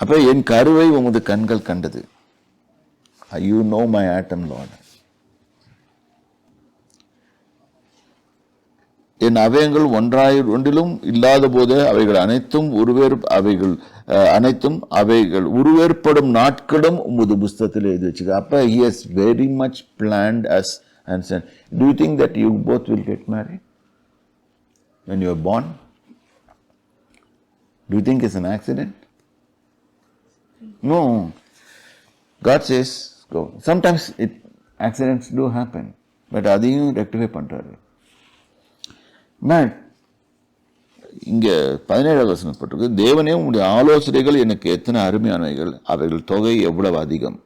அப்போ என் கருவை உமது கண்கள் கண்டது. You know my atom Lord என் அவயங்கள் ஒன்றாய் ஒன்றிலும் இல்லாத போது அவைகள் அனைத்தும் உருவேறு அவைகள் அனைத்தும் அவைகள் உருவேற்படும் நாட்களும் உமது புஸ்தகத்தில் எழுதி வச்சுக்க அப்போ he has very much planned us and said do you think that you both will get married when you are born? Do you think no. God says go. Sometimes it accidents do happen but அதையும் rectify பண்ணுறாரு but இங்க பதினேழாவது வசனம் போட்டிருக்கு. தேவனே உங்களுடைய ஆலோசனைகள் எனக்கு எத்தனை அருமையானவைகள் அவைகள் தொகை எவ்வளவு அதிகம்?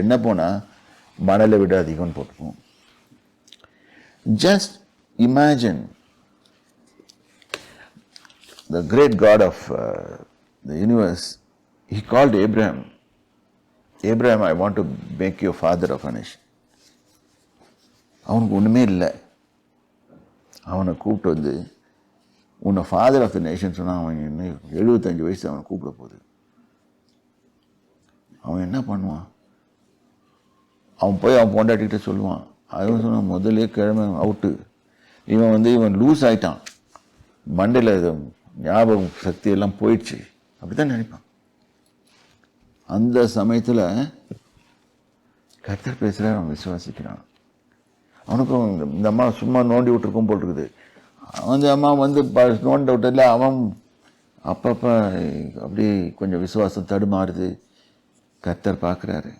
என்ன போனா மணலை விட அதிகம் போட்டிருக்கோம். Just imagine the great God of the universe he called Abraham, Abraham, I want to make you father of a nation. அவனுக்கு ஒன்றுமே இல்லை. அவனை கூப்பிட்டு வந்து உன்னை ஃபாதர் ஆஃப் த நேஷன் சொன்னால் அவன் என்ன எழுபத்தஞ்சு வயசு அவனை கூப்பிட போகுது. அவன் என்ன பண்ணுவான்? அவன் போய் அவன் பொண்டாட்டிகிட்ட சொல்லுவான். அவன் சொன்னான் முதலே கிழமை அவுட்டு இவன் வந்து இவன் லூஸ் ஆகிட்டான் மண்டையில் ஞாபகம் சக்தி எல்லாம் போயிடுச்சு. அப்படிதான் நினைப்பான். அந்த சமயத்தில் கர்த்தர் பேசுகிற அவன் விசுவாசிக்கிறான். அவனுக்கும் இந்த- இந்த அம்மா சும்மா நோண்டி விட்டுருக்கும் போல் இருக்குது. அந்த அம்மா வந்து ப நோண்ட விட்டதில் அவன் அப்பப்போ அப்படியே கொஞ்சம் விசுவாசம் தடுமாறுது. கத்தர் பார்க்குறாரு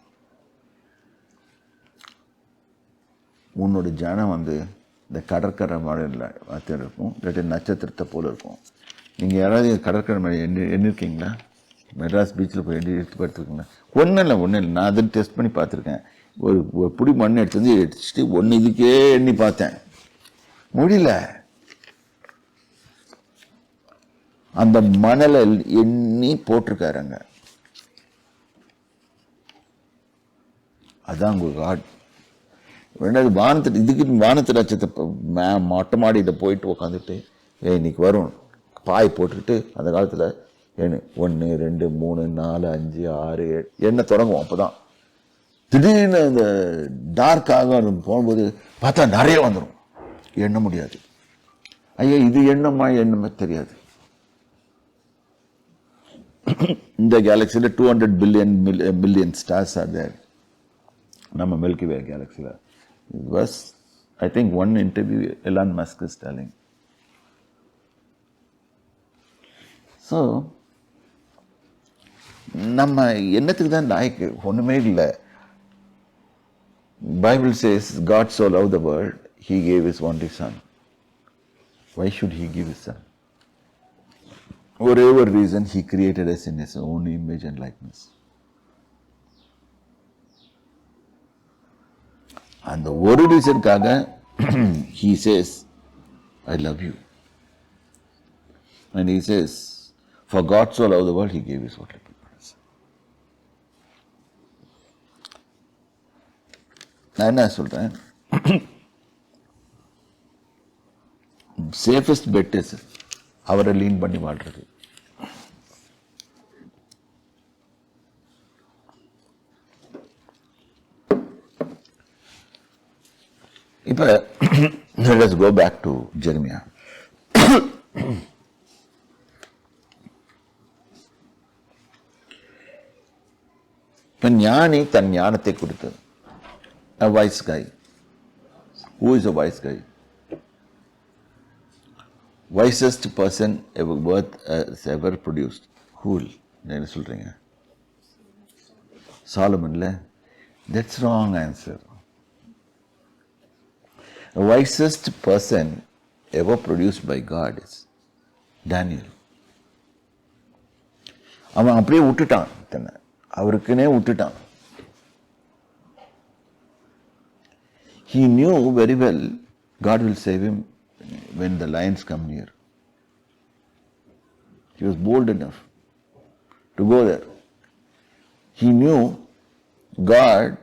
உன்னோட ஜனம் வந்து இந்த கடற்கரை மழையில் வார்த்தையில் இருக்கும் இல்லாட்டி நட்சத்திரத்தை போல் இருக்கும். நீங்கள் யாராவது கடற்கரை மாதிரி எண்ணி எண்ணிருக்கீங்களா? மெட்ராஸ் பீச்சில் போய் எடுத்து எடுத்து படுத்துருக்கீங்களா ஒன்றும் இல்லை ஒன்றும் இல்லை. நான் அதை டெஸ்ட் பண்ணி பார்த்துருக்கேன். ஒரு ஒரு மண்ணை மண் எடுத்து வந்து அடிச்சுட்டு ஒன்று இதுக்கே எண்ணி பார்த்தேன். முடியல. அந்த மணலை எண்ணி போட்டிருக்காருங்க. அதான் உங்களுக்கு காட். ரெண்டாவது வானத்து இதுக்கு வானத்து லட்சத்தை மே- மொட்டை மாடியில் போயிட்டு உக்காந்துட்டு இன்னைக்கு வரும். பாய் போட்டுக்கிட்டு அந்த காலத்தில் ஒன்று ரெண்டு மூணு நாலு அஞ்சு ஆறு ஏழு. என்ன தொடங்குவோம்? அப்போ தான் திடீர்னு இந்த டார்க்காக போகும்போது பார்த்தா நிறைய வந்துடும் எண்ண முடியாது. ஐயா இது எண்ணமா எண்ணமே தெரியாது. இந்த கேலக்சியில் two hundred billion billion stars are there நம்ம மில்கி வே கேலக்சியில் bus I think one interview Elon Musk is so நம்ம என்னத்துக்கு தான் லாய்க்கு ஒன்றுமே இல்லை Bible says God so love the world he gave his only son why should he give his son ஒரே ஒரு reason he created us in his own image and likeness அந்த ஒரு ரீசனுக்காக he says I love you and he says for God so love the world he gave his only நான் என்ன சொல்கிறேன் safest bet is அவரை lean பண்ணி வாழ்றது. இப்போ let's go back to Jeremiah இப்போ ஞானி தன் ஞானத்தை கொடுத்தது a wise guy. Who is a wise guy? Wisest person ever worth has ever produced. Who? என்ன சொல்றீங்க சாலமன்ல that's wrong answer The wisest person ever produced by God is Daniel. அவன் அப்படியே விட்டுட்டான் தன்னை அவருக்குன்னே விட்டுட்டான் he knew very well God will save him when the lions come near. He was bold enough to go there. He knew God,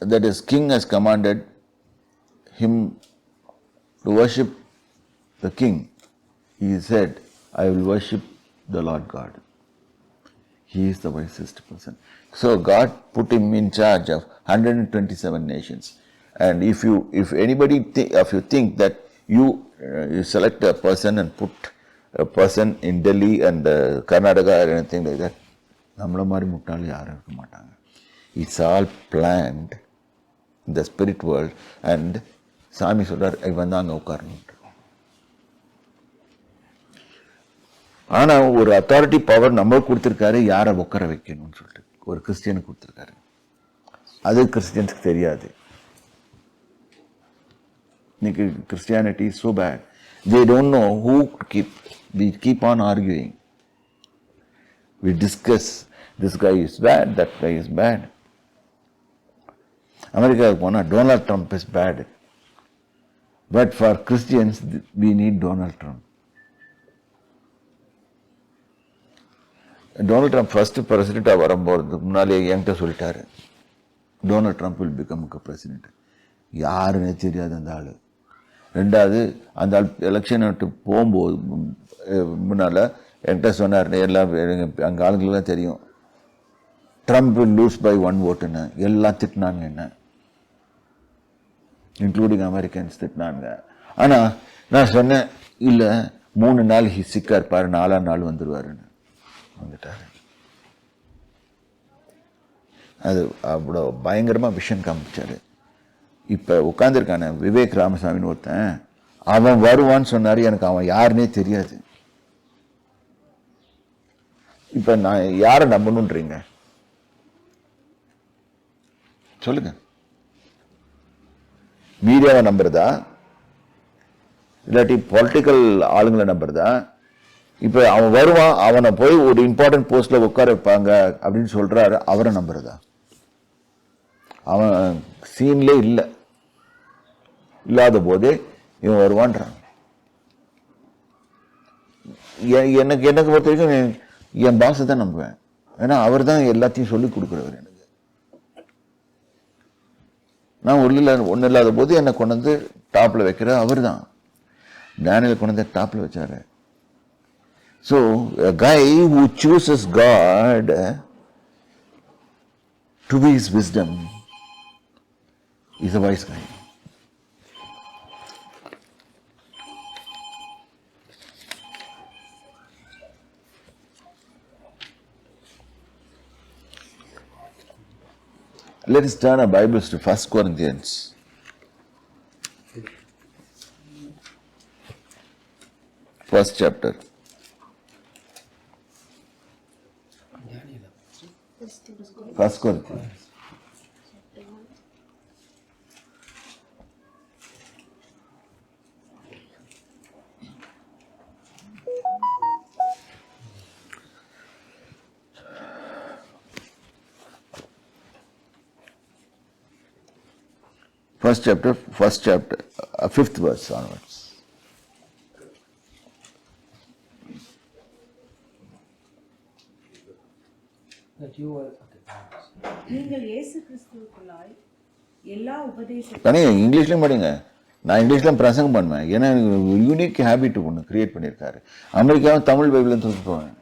that his king has commanded him to worship the king. He said, I will worship the Lord God. He is the wisest person. So God put him in charge of 127 nations. And if you, if anybody, th- if you think that you, uh, you select a person and put a person in Delhi and uh, Karnataka or anything like that, நம்மள மாதிரி முட்டாள் யாரும் இருக்க மாட்டாங்க. It's all planned இந்த spirit world and சாமி சொல்கிறார் இவன் தான் அங்கே உட்காரணும் ஆனால் ஒரு அத்தாரிட்டி பவர் நம்மளுக்கு கொடுத்துருக்காரு யாரை உட்கார வைக்கணும்னு சொல்லிட்டு. ஒரு கிறிஸ்டியனுக்கு கொடுத்துருக்காரு. அது கிறிஸ்டியன்ஸுக்கு தெரியாது. இன்னைக்கு Christianity so bad. They don't know who to keep we keep on arguing. We discuss this guy is bad that guy is bad. அமெரிக்காவுக்கு போனால் Donald Trump is bad but for Christians we need Donald Trump Donald Trump first பிரசிடெண்ட்டாக வரும்போறதுக்கு முன்னாலே என்கிட்ட சொல்லிட்டாரு. Donald Trump will become president யாருன்னே தெரியாது அந்த ஆள். ரெண்டாவது அந்த எலெக்ஷன் விட்டு போகும்போது முன்னால் என்கிட்ட சொன்னார் எல்லாம் அங்கே ஆளுங்களுக்குலாம் தெரியும். ட்ரம்ப் லூஸ் பை ஒன் ஓட்டுன்னு எல்லாம் திட்டினாங்க என்ன? இன்க்ளூடிங் அமெரிக்கன்ஸ் திட்டினாங்க ஆனால் நான் சொன்னேன் இல்லை மூணு நாள் ஹி இருப்பார் நாலாம் நாள் வந்துடுவாருன்னு வந்துட்டார். அது அவ்வளோ பயங்கரமாக விஷன் காமிச்சார். இப்போ உட்காந்துருக்கான விவேக் ராமசாமின்னு ஒருத்தன் அவன் வருவான்னு சொன்னார் எனக்கு அவன் யாருன்னே தெரியாது. இப்போ நான் யாரை நம்பணுன்றீங்க? சொல்லுங்க. மீடியாவை நம்புறதா? இல்லாட்டி பொலிட்டிக்கல் ஆளுங்களை நம்புறதா? இப்போ அவன் வருவான் அவனை போய் ஒரு இம்பார்ட்டன்ட் போஸ்ட்டில் உட்கார வைப்பாங்க அப்படின்னு சொல்கிறாரு அவரை நம்புறதா? அவன் சீன்லே இல்லை. இல்லாத போதே இவன் வருவான்றான். எனக்கு எனக்கு பொறுத்த வரைக்கும் என்- பாஸை தான் நம்புவேன். ஏன்னா அவர் தான் எல்லாத்தையும் சொல்லி கொடுக்குறவர் எனக்கு. நான் ஒன்றும் இல்லை ஒன்றும் இல்லாத போது என்னை கொண்டு வந்து டாப்பில் வைக்கிற அவர் தான். டேனியல் கொண்டு வந்து டாப்பில் வச்சார். So guy who chooses God to be his wisdom is a wise guy Let us turn our Bibles to 1 Corinthians. First chapter. First Corinthians. First chapter, first chapter, uh, fifth verse onwards. நீங்கள் இயேசு கிறிஸ்துவுக்குள்ளாய் எல்லா உபதேச தானே இங்கிலீஷ்லையும் படிங்க. நான் இங்கிலீஷ்லாம் பிரசங்கம் பண்ணுவேன். ஏன்னா unique habit ஒன்று கிரியேட் பண்ணியிருக்காரு. அமெரிக்காவும் தமிழ் பைபிளும் தூக்கி போவேன்.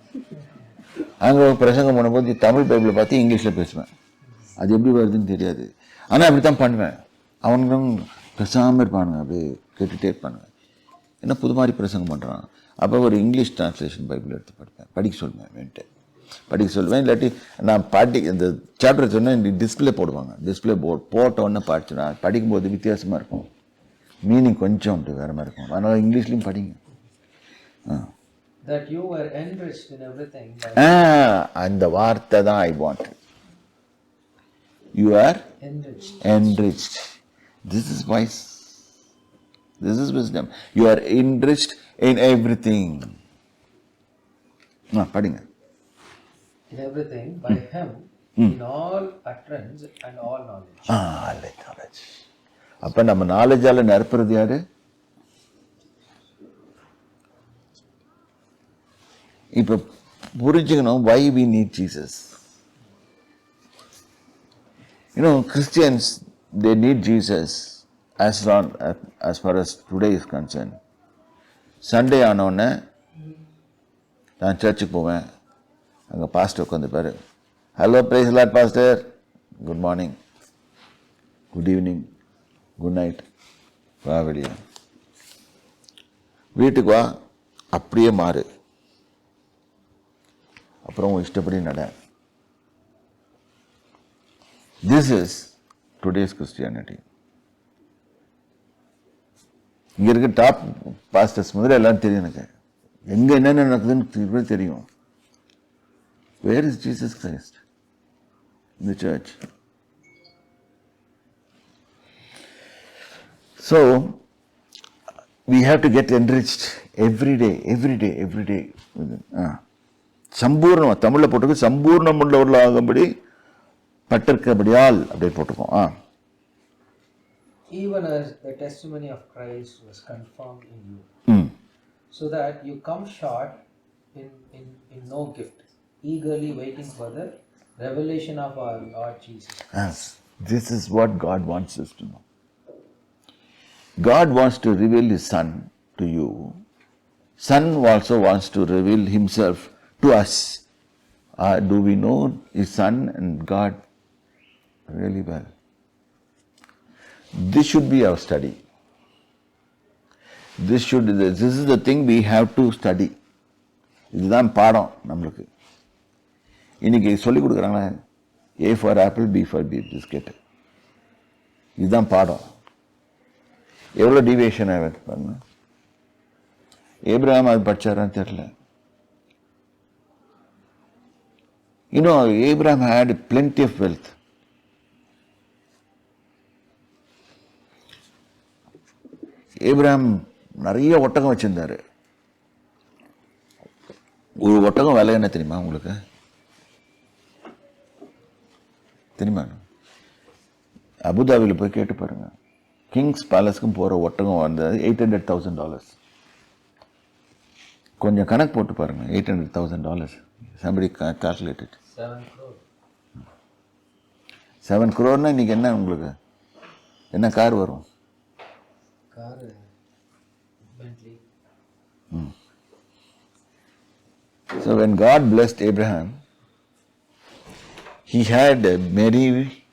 அங்கே பிரசங்கம் பண்ணும்போது தமிழ் பைபிளை பார்த்து இங்கிலீஷில் பேசுவேன். அது எப்படி வருதுன்னு தெரியாது. ஆனால் அப்படி தான் பண்ணுவேன். அவனுங்களும் பேசாமல் இருப்பானுங்க அப்படியே கேட்டுகிட்டே இருப்பானுங்க. என்ன புது மாதிரி பிரசங்கம் பண்ணுறான் அப்போ ஒரு இங்கிலீஷ் டிரான்ஸ்லேஷன் பைபிள் எடுத்து படிப்பேன். படிக்க சொல்லுவேன் வேண்ட்டு. படிக்க சொல்லுவேன் இல்லாட்டி நான் பாட்டி இந்த சாப்டர் சொன்னால் டிஸ்பிளே போடுவாங்க. டிஸ்பிளே போர்ட் போட்ட உடனே படிச்சுனா படிக்கும்போது வித்தியாசமாக இருக்கும். மீனிங் கொஞ்சம் உண்டு வேறு மாதிரி இருக்கும். அதனால் இங்கிலீஷ்லையும் படிங்க. அந்த வார்த்தை தான் I want you are enriched. This is wise. This is wisdom. You are enriched in everything. Ah படிங்க in everything by him in all utterance and all knowledge. Ah knowledge அப்போ நம்ம நாலேஜால் நிரப்புறது யாரு இப்போ புரிஞ்சுக்கணும் why we need Jesus you know Christians they need Jesus as long as far as today is concern Sunday ஆனோடனே நான் சர்ச்சுக்கு போவேன். அங்கே pastor உட்காந்துப்பார் hello praise Lord pastor good morning good evening good night வா வெளியே. வீட்டுக்கு வா. அப்படியே மாறு. அப்புறம் இஷ்டப்படி நட. திஸ் இஸ் டுடேஸ் கிறிஸ்டியானிட்டி இங்கே இருக்க டாப் பாஸ்டர்ஸ் முதல்ல எல்லாம் தெரியும் எனக்கு. எங்கே என்னென்ன நடக்குதுன்னு தெரியும். வேர் இஸ் ஜீசஸ் கிரைஸ்ட் இந்த church so we have to get enriched every day, every day, every day. Ah. Ah. சம்பூர்ணம் தமிழில் போட்டிருக்கு சம்பூர்ணம் உள்ளவர்களாகும்படி பட்டிருக்கபடியால் அப்படியே போட்டிருக்கோம் ஆ Even as the testimony of Christ was confirmed in you, ம் so that you come short in, in, in no gift, eagerly waiting for the revelation of our Lord Jesus. Yes. This is what God wants us to know. God wants to reveal His Son to you. Son also wants to reveal Himself to us. Uh, do we know His Son and God really well? This should be our study. This should. This is the thing we have to study. இதுதான் பாடம் நம்மளுக்கு இன்னைக்கு சொல்லி கொடுக்குறாங்களே A for apple B for B biscuit இதுதான் பாடம் எவ்வளோ deviation பண்ண பாருங்க ஏப்ரஹாம் அது படிச்சாரான்னு தெரியல இன்னும் Abraham had plenty of wealth Abraham நிறைய ஒட்டகம் வச்சிருந்தாரு. ஒரு ஒட்டகம் விலை என்ன தெரியுமா உங்களுக்கு? தெரியுமா? அபுதாபியில் போய் கேட்டு பாருங்க. கிங்ஸ் பேலஸ்க்கும் போகிற ஒட்டகம் வந்தது எயிட் ஹண்ட்ரட் தௌசண்ட் டாலர்ஸ் கொஞ்சம் கணக்கு போட்டு பாருங்க eight hundred thousand dollars somebody calculated. Seven குரோர்னா இன்னைக்கு என்ன உங்களுக்கு? என்ன கார் வரும்? Car, uh, Bentley. So when God blessed Abraham, he had uh, many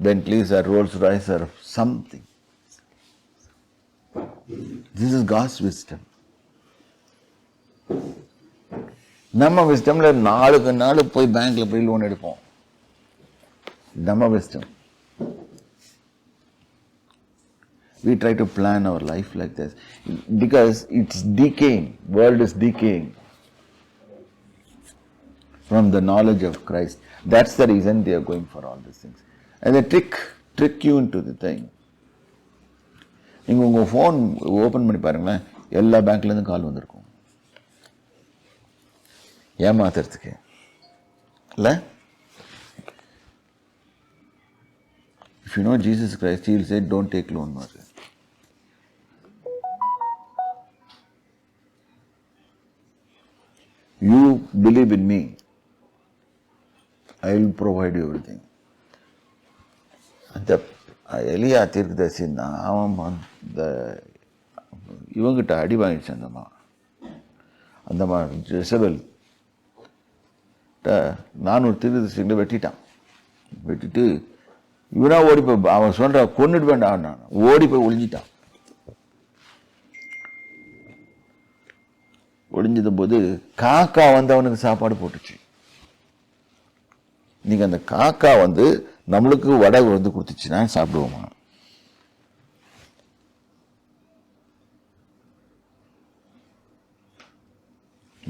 Bentleys or Rolls Royce or something. This is God's wisdom. நம்ம விஸ்டம்ல நாளுக்கு நாள் போய் பேங்க்ல போய் லோன் எடுப்போம் நம்ம wisdom we try to plan our life like this because it's decaying world is decaying from the knowledge of Christ. That's the reason they are going for all these things. And they trick, trick you into the thing. நீங்கள் உங்கள் phone open பண்ணி பாருங்களேன் எல்லா பேங்க்லேருந்து கால் வந்திருக்கும் ஏமாத்துறதுக்கு இல்லை if you know Jesus Christ he'll say don't take loan மாதிரி you believe in me I will provide you everything அந்த எலியா தீர்க்கதரிசி தான் அவன் அந்த இவங்கிட்ட அடி வாங்கிடுச்சு அந்தம்மா அந்தம்மா ஜெசபெல் நானூறு தீர்க்கதரிசிகளை வெட்டிட்டான். வெட்டிட்டு இவனா ஓடி போய் அவன் சொல்ற கொன்னுட்டு வேண்டாம் நான் ஓடி போய் ஒளிஞ்சிட்டான். ஒளிஞ்சது போது காக்கா வந்து அவனுக்கு சாப்பாடு போட்டுச்சு. நீங்க அந்த காக்கா வந்து நம்மளுக்கு வடை வந்து கொடுத்துச்சுன்னா சாப்பிடுவோமா?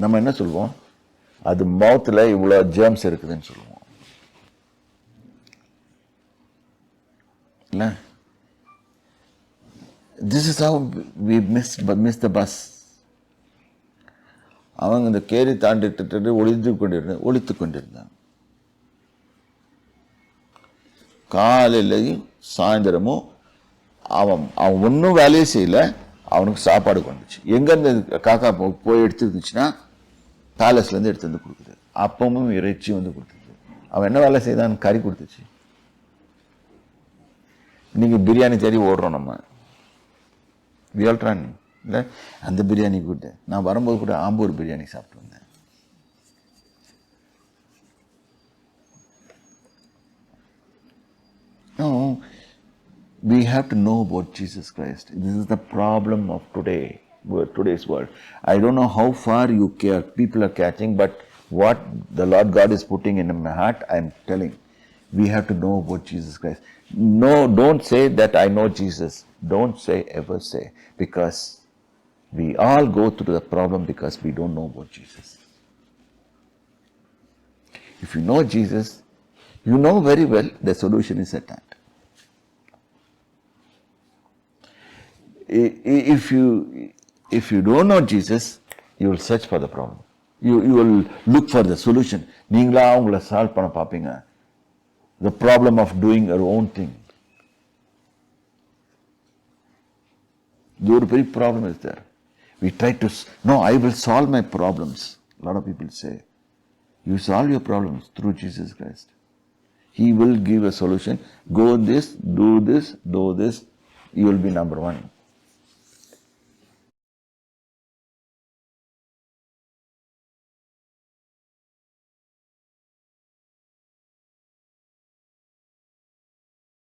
நம்ம என்ன சொல்லுவோம் அது மவுத்தில் இவ்வளோ ஜேர்ம்ஸ் இருக்குதுன்னு சொல்லுவோம் இருக்குல்ல? This is how we miss miss the bus அவங்க இந்த கேரி தாண்டிட்டு ஒழித்து கொண்டிருந்த ஒழித்து கொண்டிருந்தாங்க காலையிலையும் சாயந்தரமும் அவன் அவன் ஒன்றும் வேலையே செய்யல. அவனுக்கு சாப்பாடு கொண்டுச்சு எங்கேருந்து காக்கா போய் எடுத்துருந்துச்சுன்னா பேலஸ்லேருந்து எடுத்து வந்து கொடுக்குது. அப்பமும் இறைச்சி வந்து கொடுத்துச்சு அவன் என்ன வேலை செய்தான்? கறி கொடுத்துச்சு. இன்றைக்கி பிரியாணி தேடி ஓடுறோம் நம்ம வியல்ட்ரான் இல்லை அந்த பிரியாணி கூட நான் வரும்போது கூட ஆம்பூர் பிரியாணி சாப்பிட்டு வந்தேன் No, we have to know about Jesus Christ. This is the problem of today, today's world. I don't know how far you care, people are catching, but what the Lord God is putting in my heart, I am telling. We have to know about Jesus Christ. No, don't say that I know Jesus. Don't say, ever say, because we all go through the problem because we don't know about Jesus. If you know Jesus, you know very well the solution is at hand. I- i- If you if you don't know Jesus, you will search for the problem. You you will look for the solution. நீங்களா உங்களை solve பண்ண பார்ப்பீங்க the problem of doing our own thing. Your very problem is there. We try to, no, I will solve my problems. A lot of people say, you solve your problems through Jesus Christ. He will give a solution. Go this, do this, do this. You will be number one.